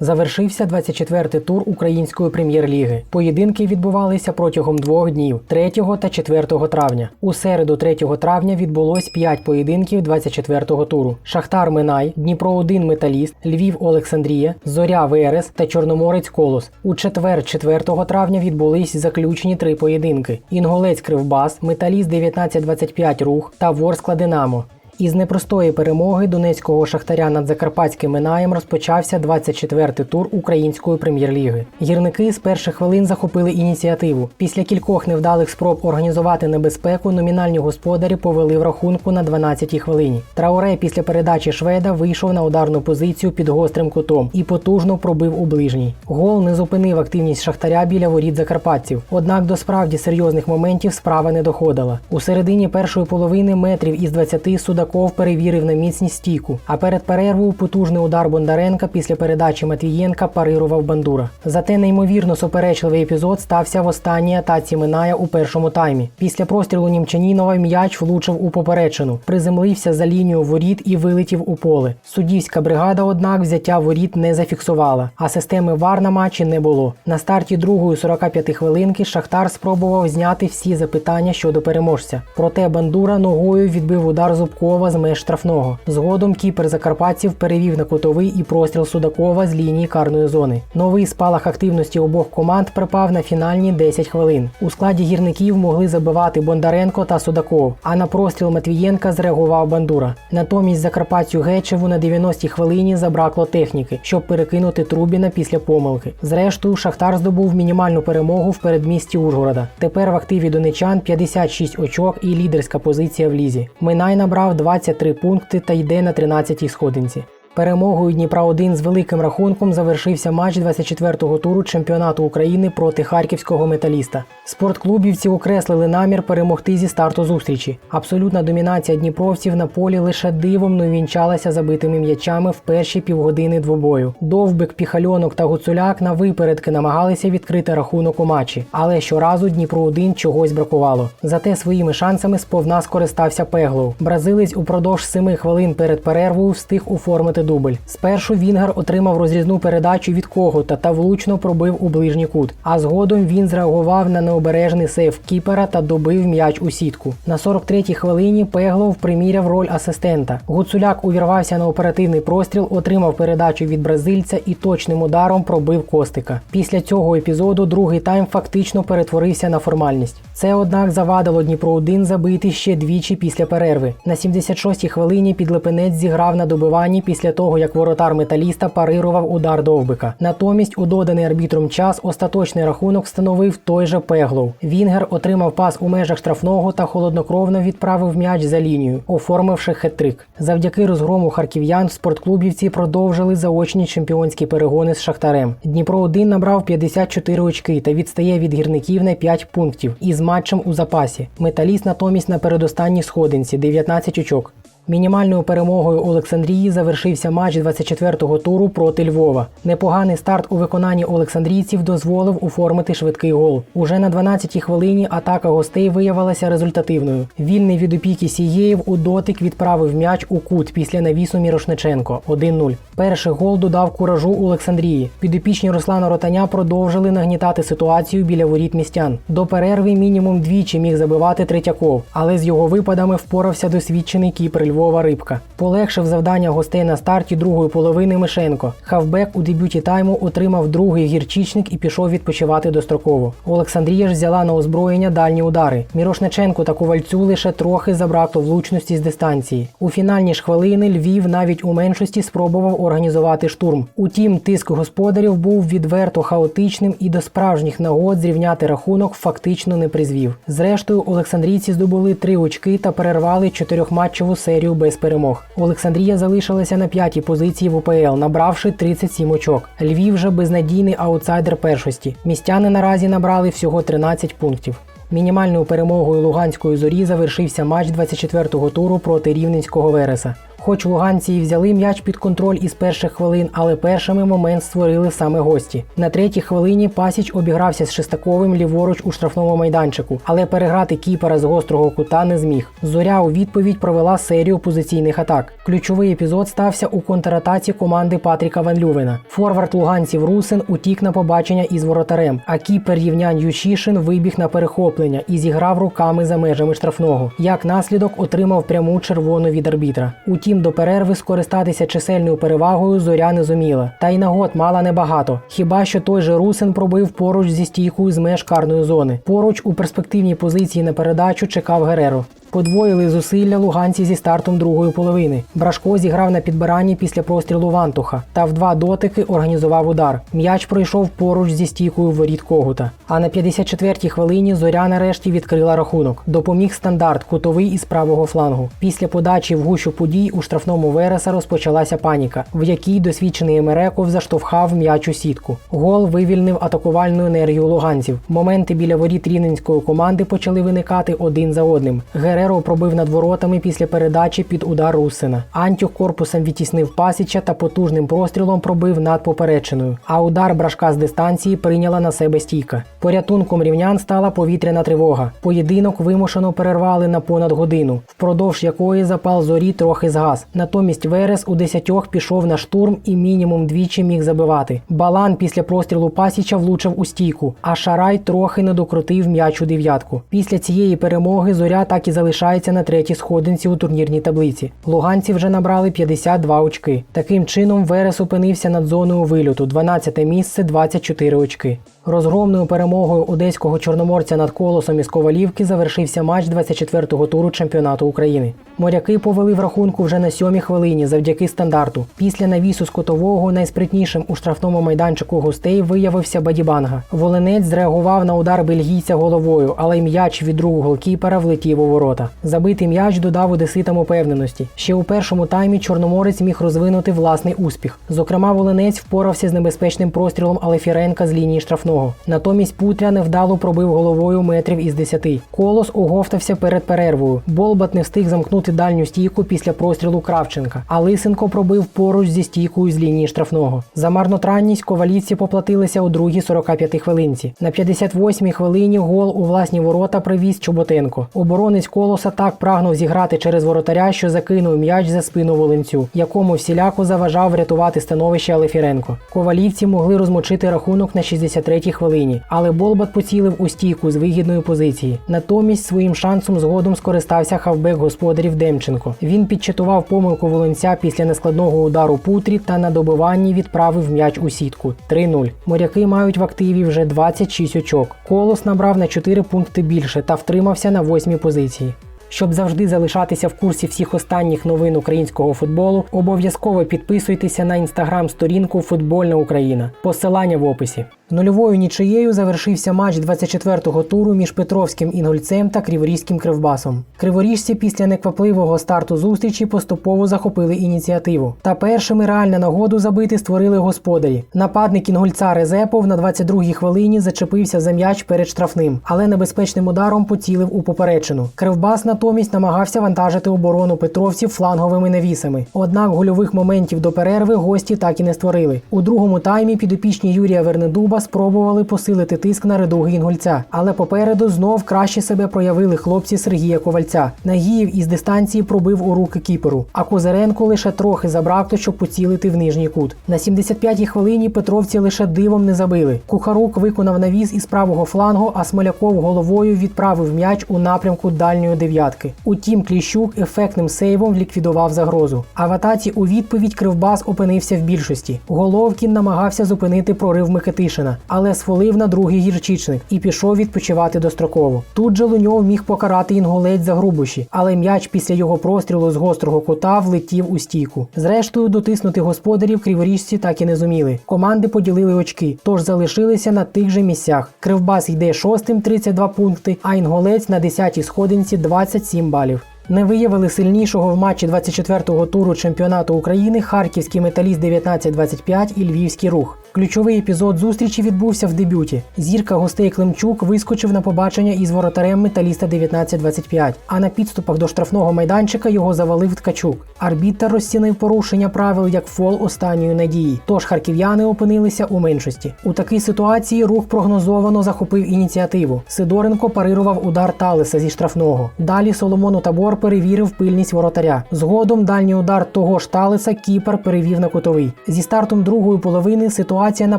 Завершився 24-й тур української прем'єр-ліги. Поєдинки відбувалися протягом двох днів 3 та 4 травня. У середу 3 травня відбулось 5 поєдинків 24-го туру: Шахтар Минай, Дніпро 1 Металіст, Львів Олександрія, Зоря Верес та Чорноморець Колос. У четвер 4 травня відбулись заключні три поєдинки: Інголець Кривбас, Металіст 1925 Рух та Ворскла Динамо. Із непростої перемоги донецького шахтаря над Закарпатським Минаєм розпочався 24-й тур української прем'єр-ліги. Гірники з перших хвилин захопили ініціативу. Після кількох невдалих спроб організувати небезпеку номінальні господарі повели в рахунку на 12-й хвилині. Трауре після передачі шведа вийшов на ударну позицію під гострим кутом і потужно пробив у ближній. Гол не зупинив активність шахтаря біля воріт закарпатців. Однак до справді серйозних моментів справа не доходила. У середині першої половини метрів із 20 Судаков перевірив на міцність стійку. А перед перервою потужний удар Бондаренка після передачі Матвієнка парирував бандура. Зате неймовірно суперечливий епізод стався в останній атаці Миная у першому таймі. Після прострілу Німчанінова м'яч влучив у поперечину, приземлився за лінію воріт і вилетів у поле. Суддівська бригада, однак, взяття воріт не зафіксувала, а системи ВАР на матчі не було. На старті другої 45 хвилинки Шахтар спробував зняти всі запитання щодо переможця. Проте бандура ногою відбив удар Зубкова з меж штрафного. Згодом кіпер закарпатців перевів на кутовий і простріл Судакова з лінії карної зони. Новий спалах активності обох команд припав на фінальні 10 хвилин. У складі гірників могли забивати Бондаренко та Судаков, а на простріл Матвієнка зреагував Бандура. Натомість Закарпаттю Гечеву на 90-й хвилині забракло техніки, щоб перекинути Трубіна після помилки. Зрештою, Шахтар здобув мінімальну перемогу в передмісті Ужгорода. Тепер в активі донечан 56 очок і лідерська позиція в лізі. Минай набрав 23 пункти та йде на 13-й сходинці. Перемогою Дніпра 1 з великим рахунком завершився матч 24-го туру чемпіонату України проти харківського металіста. Спортклубівці окреслили намір перемогти зі старту зустрічі. Абсолютна домінація дніпровців на полі лише дивом не увінчалася забитими м'ячами в перші півгодини двобою. Довбик, Піхальонок та Гуцуляк на випередки намагалися відкрити рахунок у матчі, але щоразу Дніпро 1 чогось бракувало. Зате своїми шансами сповна скористався Пеглов. Бразилець упродовж семи хвилин перед перервою встиг оформити дубль. Спершу Вінгар отримав розрізну передачу від когота та влучно пробив у ближній кут. А згодом він зреагував на необережний сейф кіпера та добив м'яч у сітку. На 43-й хвилині Пеглов приміряв роль асистента. Гуцуляк увірвався на оперативний простріл, отримав передачу від бразильця і точним ударом пробив Костика. Після цього епізоду другий тайм фактично перетворився на формальність. Це, однак, завадило Дніпро 1 забити ще двічі після перерви. На 76-й хвилині підлепенець зіграв на добиванні після того, як воротар металіста парирував удар довбика. Натомість, у доданий арбітром час остаточний рахунок встановив той же Пеглов. Вінгер отримав пас у межах штрафного та холоднокровно відправив м'яч за лінію, оформивши хет-трик. Завдяки розгрому харків'ян в спортклубівці продовжили заочні чемпіонські перегони з Шахтарем. Дніпро 1 набрав 54 очки та відстає від гірників на 5 пунктів із матчем у запасі. Металіст натомість на передостанній сходинці 19 очок. Мінімальною перемогою Олександрії завершився матч 24-го туру проти Львова. Непоганий старт у виконанні олександрійців дозволив оформити швидкий гол. Уже на 12-й хвилині атака гостей виявилася результативною. Вільний від опіки Сієєв у дотик відправив м'яч у кут після навісу Мірошниченко 1-0. Перший гол додав куражу Олександрії. Підопічні Руслана Ротаня продовжили нагнітати ситуацію біля воріт містян. До перерви мінімум двічі міг забивати Третьяков, але з його випадами впорався досвідчений кіпер Львова Рибка. Полегшив завдання гостей на старті другої половини Мишенко. Хавбек у дебюті тайму отримав другий гірчичник і пішов відпочивати достроково. Олександрія ж взяла на озброєння дальні удари. Мірошниченко та Ковальцю лише трохи забракло влучності з дистанції. У фінальні ж хвилини Львів навіть у меншості спробував організувати штурм. Утім, тиск господарів був відверто хаотичним і до справжніх нагод зрівняти рахунок фактично не призвів. Зрештою, Олександрійці здобули три очки та перервали чотирьохматчеву серію без перемог. Олександрія залишилася на п'ятій позиції в УПЛ, набравши 37 очок. Львів вже безнадійний аутсайдер першості. Містяни наразі набрали всього 13 пунктів. Мінімальною перемогою Луганської зорі завершився матч 24-го туру проти Рівненського Вереса. Хоч луганці і взяли м'яч під контроль із перших хвилин, але першими момент створили саме гості. На третій хвилині Пасіч обігрався з Шестаковим ліворуч у штрафному майданчику, але переграти кіпера з гострого кута не зміг. Зоря у відповідь провела серію позиційних атак. Ключовий епізод стався у контратаці команди Патріка Ван Лювена. Форвард луганців Русин утік на побачення із воротарем, а кіпер Євнян Ючішин вибіг на перехоплення і зіграв руками за межами штрафного. Як наслідок отримав пряму червону від арбітра. Утім, до перерви скористатися чисельною перевагою зоря не зуміла. Та й нагод мала небагато. Хіба що той же Русин пробив поруч зі стійкою з меж карної зони. Поруч у перспективній позиції на передачу чекав Гереро. Подвоїли зусилля луганці зі стартом другої половини. Брашко зіграв на підбиранні після прострілу Вантуха та в два дотики організував удар. М'яч пройшов поруч зі стійкою воріт Когута. А на 54-й хвилині зоря нарешті відкрила рахунок. Допоміг стандарт кутовий із правого флангу. Після подачі в гущу подій у штрафному Вереса розпочалася паніка, в якій досвідчений Емереков заштовхав м'яч у сітку. Гол вивільнив атакувальну енергію луганців. Моменти біля воріт рівненської команди почали виникати один за одним. Гереро пробив над воротами після передачі під удар Русина. Антюх корпусом відтіснив пасіча та потужним прострілом пробив над поперечиною. А удар брашка з дистанції прийняла на себе стійка. Порятунком рівнян стала повітряна тривога. Поєдинок вимушено перервали на понад годину, впродовж якої запал зорі трохи згас. Натомість Верес у десятьох пішов на штурм і мінімум двічі міг забивати. Балан після прострілу пасіча влучив у стійку, а Шарай трохи не докрутив м'яч у дев'ятку. Після цієї перемоги зоря так і залишається на третій сходинці у турнірній таблиці. Луганці вже набрали 52 очки. Таким чином Верес опинився над зоною вильоту, 12 місце, 24 очки. Розгромною перемогою одеського чорноморця над колосом із Ковалівки завершився матч 24-го туру чемпіонату України. Моряки повели в рахунку вже на сьомій хвилині завдяки стандарту. Після навісу з котового найспритнішим у штрафному майданчику гостей виявився Бадібанга. Волинець зреагував на удар бельгійця головою, але м'яч від другого голкіпера влетів у ворота. Забитий м'яч додав одеситам упевненості. Ще у першому таймі чорноморець міг розвинути власний успіх. Зокрема, Волинець впорався з небезпечним прострілом Алефіренка з лінії штрафного. Натомість Путря невдало пробив головою метрів із десяти. Колос оговтався перед перервою. Болбат не встиг замкнути дальню стійку після прострілу Кравченка, а Лисенко пробив поруч зі стійкою з лінії штрафного. За марнотранність ковалівці поплатилися у другій 45 хвилинці. На 58-й хвилині гол у власні ворота привіз Чоботенко. Оборонець колоса так прагнув зіграти через воротаря, що закинув м'яч за спину Волинцю, якому всіляко заважав врятувати становище Алефіренко. Ковалівці могли розмочити рахунок на 63-й хвилині, але Болбат поцілив у стійку з вигідної позиції. Натомість своїм шансом згодом скористався хавбек господарів Демченко. Він підчитував помилку волонця після нескладного удару Путрі та на добиванні відправив м'яч у сітку 3-0. Моряки мають в активі вже 26 очок. Колос набрав на 4 пункти більше та втримався на восьмій позиції. Щоб завжди залишатися в курсі всіх останніх новин українського футболу, обов'язково підписуйтеся на інстаграм-сторінку Футбольна Україна. Посилання в описі. Нульовою нічиєю завершився матч 24-го туру між Петровським інгульцем та Криворізьким кривбасом. Криворіжці після неквапливого старту зустрічі поступово захопили ініціативу. Та першими реальну нагоду забити створили господарі. Нападник інгульця Резепов на 22-й хвилині зачепився за м'яч перед штрафним, але небезпечним ударом поцілив у поперечину. Кривбас натомість намагався вантажити оборону петровців фланговими навісами. Однак гольових моментів до перерви гості так і не створили. У другому таймі підопічні Юрія Вернедуба спробували посилити тиск на редуги інгульця, але попереду знов краще себе проявили хлопці Сергія Ковальця. Нагіїв із дистанції пробив у руки кіперу, а Козиренко лише трохи забракло, щоб поцілити в нижній кут. На 75-й хвилині Петровці лише дивом не забили. Кухарук виконав навіз із правого флангу, а Смоляков головою відправив м'яч у напрямку дальньої дев'ятки. Утім, Кліщук ефектним сейвом ліквідував загрозу. А в атаці у відповідь Кривбас опинився в більшості. Головкін намагався зупинити прорив Микитишина, але сфолив на другий гірчичник і пішов відпочивати достроково. Тут же Луньов міг покарати інгулець за грубощі, але м'яч після його прострілу з гострого кута влетів у стійку. Зрештою, дотиснути господарів криворіжці так і не зуміли. Команди поділили очки, тож залишилися на тих же місцях. Кривбас йде шостим 32 пункти, а інголець на 10-й сходинці 27 балів. Не виявили сильнішого в матчі 24-го туру чемпіонату України харківський металіст 19-25 і львівський рух. Ключовий епізод зустрічі відбувся в дебюті. Зірка гостей Климчук вискочив на побачення із воротарем металіста 19-25, а на підступах до штрафного майданчика його завалив ткачук. Арбітер розцінив порушення правил як фол останньої надії. Тож харків'яни опинилися у меншості. У такій ситуації рух прогнозовано захопив ініціативу. Сидоренко парирував удар Талеса зі штрафного. Далі Соломону Табор перевірив пильність воротаря. Згодом дальній удар того ж Талеса Кіпер перевів на кутовий. Зі стартом другої половини ситуація на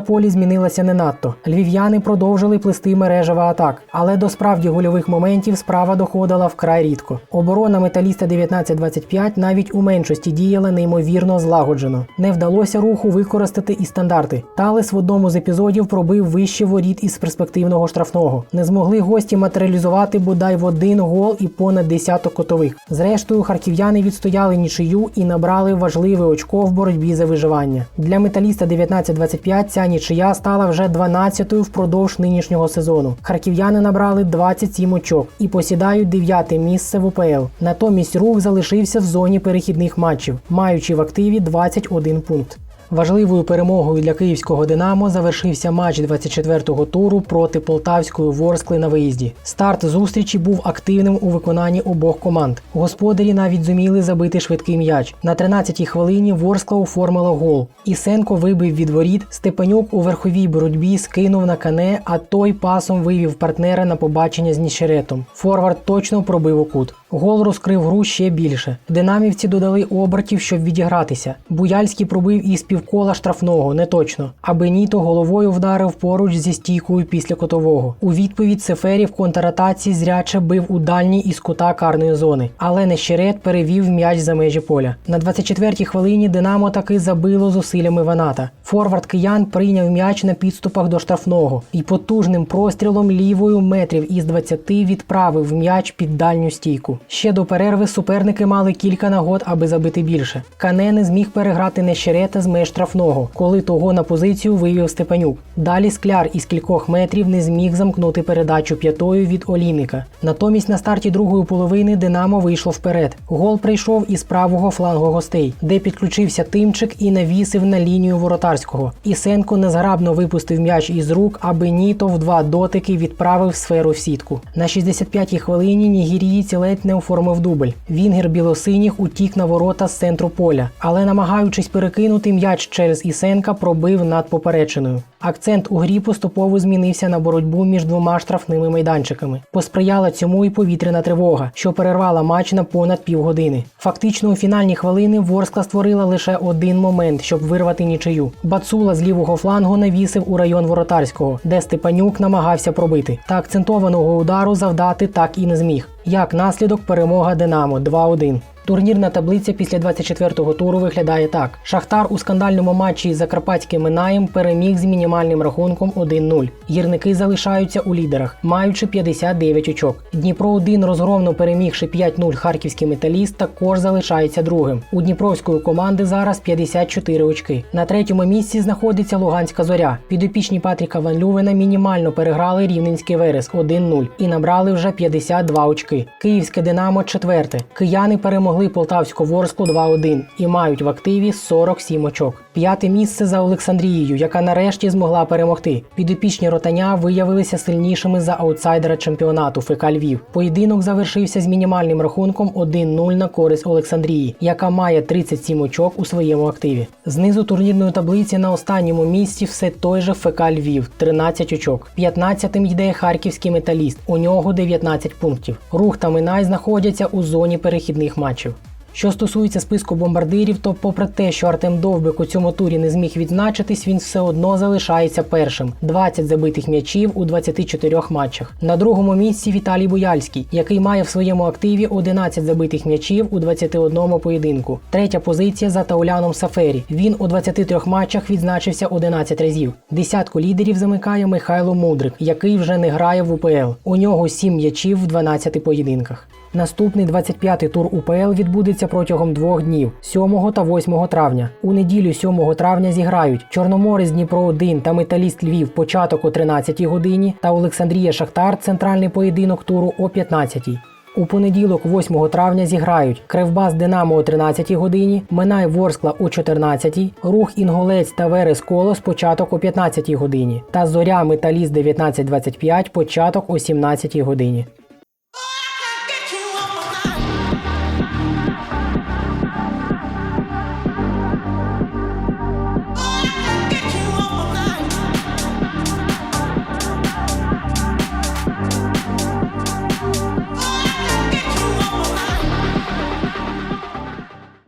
полі змінилася не надто. Львів'яни продовжили плести мережева атак, але до справді гольових моментів справа доходила вкрай рідко. Оборона металіста 19-25 навіть у меншості діяла неймовірно злагоджено. Не вдалося руху використати і стандарти. Талес в одному з епізодів пробив вище воріт із перспективного штрафного. Не змогли гості матеріалізувати бодай в один гол і понад десяток котових. Зрештою, харків'яни відстояли нічию і набрали важливе очко в боротьбі за виживання. Для металіста 19-25 ця нічия стала вже 12-ю впродовж нинішнього сезону. Харків'яни набрали 27 очок і посідають 9 місце в УПЛ. Натомість рух залишився в зоні перехідних матчів, маючи в активі 21 пункт. Важливою перемогою для київського Динамо завершився матч 24-го туру проти полтавської Ворскли на виїзді. Старт зустрічі був активним у виконанні обох команд. Господарі навіть зуміли забити швидкий м'яч. На 13-й хвилині Ворскла оформила гол. Ісенко вибив від воріт. Степанюк у верховій боротьбі скинув на кане, а той пасом вивів партнера на побачення з Нішеретом. Форвард точно пробив у кут. Гол розкрив гру ще більше. Динамівці додали обертів, щоб відігратися. Буяльський пробив із півкола штрафного, не точно. А Беніто головою вдарив поруч зі стійкою після котового. У відповідь Сефері в контратаці зряче бив у дальній із кута карної зони. Але Нещерет перевів м'яч за межі поля. На 24-й хвилині Динамо таки забило зусиллями Ваната. Форвард киян прийняв м'яч на підступах до штрафного і потужним прострілом лівою метрів із 20 відправив м'яч під дальню стійку. Ще до перерви суперники мали кілька нагод, аби забити більше. Кане не зміг переграти Нещерета з меж штрафного, коли того на позицію вивів Степанюк. Далі скляр із кількох метрів не зміг замкнути передачу п'ятою від Олійника. Натомість на старті другої половини Динамо вийшло вперед. Гол прийшов із правого флангу гостей, де підключився Тимчик і навісив на лінію воротарського. Ісенко незграбно випустив м'яч із рук, а Беніто в два дотики відправив сферу в сітку. На 65-й хвилині нігерієць ледь не оформив дубль. Вінгер білосиніх утік на ворота з центру поля, але намагаючись перекинути м'яч через Ісенка, пробив над поперечиною. Акцент у грі поступово змінився на боротьбу між двома штрафними майданчиками. Посприяла цьому і повітряна тривога, що перервала матч на понад півгодини. Фактично у фінальні хвилини Ворскла створила лише один момент, щоб вирвати нічию. Бацула з лівого флангу навісив у район воротарського, де Степанюк намагався пробити. Та акцентованого удару завдати так і не зміг. Як наслідок перемога Динамо 2-1. Турнірна таблиця після 24-го туру виглядає так: Шахтар у скандальному матчі із Закарпатським Минаєм переміг з мінімальним рахунком 1-0. Гірники залишаються у лідерах, маючи 59 очок. Дніпро 1 розгромно перемігши 5-0 харківський металіст, також залишається другим. У Дніпровської команди зараз 54 очки. На третьому місці знаходиться Луганська зоря. Підопічні Патріка Ван Лювена мінімально переграли Рівненський Верес 1-0 і набрали вже 52 очки. Київське Динамо четверте. Кияни перемогли перемогли Полтавську Ворсклу 2-1 і мають в активі 47 очок. П'яте місце за Олександрією, яка нарешті змогла перемогти. Підопічні ротаня виявилися сильнішими за аутсайдера чемпіонату ФК Львів. Поєдинок завершився з мінімальним рахунком 1-0 на користь Олександрії, яка має 37 очок у своєму активі. Знизу турнірної таблиці на останньому місці все той же ФК Львів 13 очок. 15-тим йде харківський металіст. У нього 19 пунктів. Рух та Минай знаходяться у зоні перехідних матчів. Що стосується списку бомбардирів, то, попри те, що Артем Довбик у цьому турі не зміг відзначитись, він все одно залишається першим: 20 забитих м'ячів у 24 матчах. На другому місці Віталій Буяльський, який має в своєму активі 11 забитих м'ячів у 21 поєдинку. Третя позиція за Тауляном Сафері. Він у 23 матчах відзначився 11 разів. Десятку лідерів замикає Михайло Мудрик, який вже не грає в УПЛ. У нього 7 м'ячів в 12 поєдинках. Наступний 25-й тур УПЛ відбудеться протягом двох днів 7 та 8 травня. У неділю 7 травня зіграють Чорноморець Дніпро 1 та Металіст Львів початок о 13 годині та Олександрія Шахтар центральний поєдинок туру о 15 У понеділок, 8 травня, зіграють Кривбас Динамо о 13 годині, Минай Ворскла о 14, Рух Інголець та Верес Колос початок о 15 годині та Зоря Металіст 19.25 початок о 17 годині.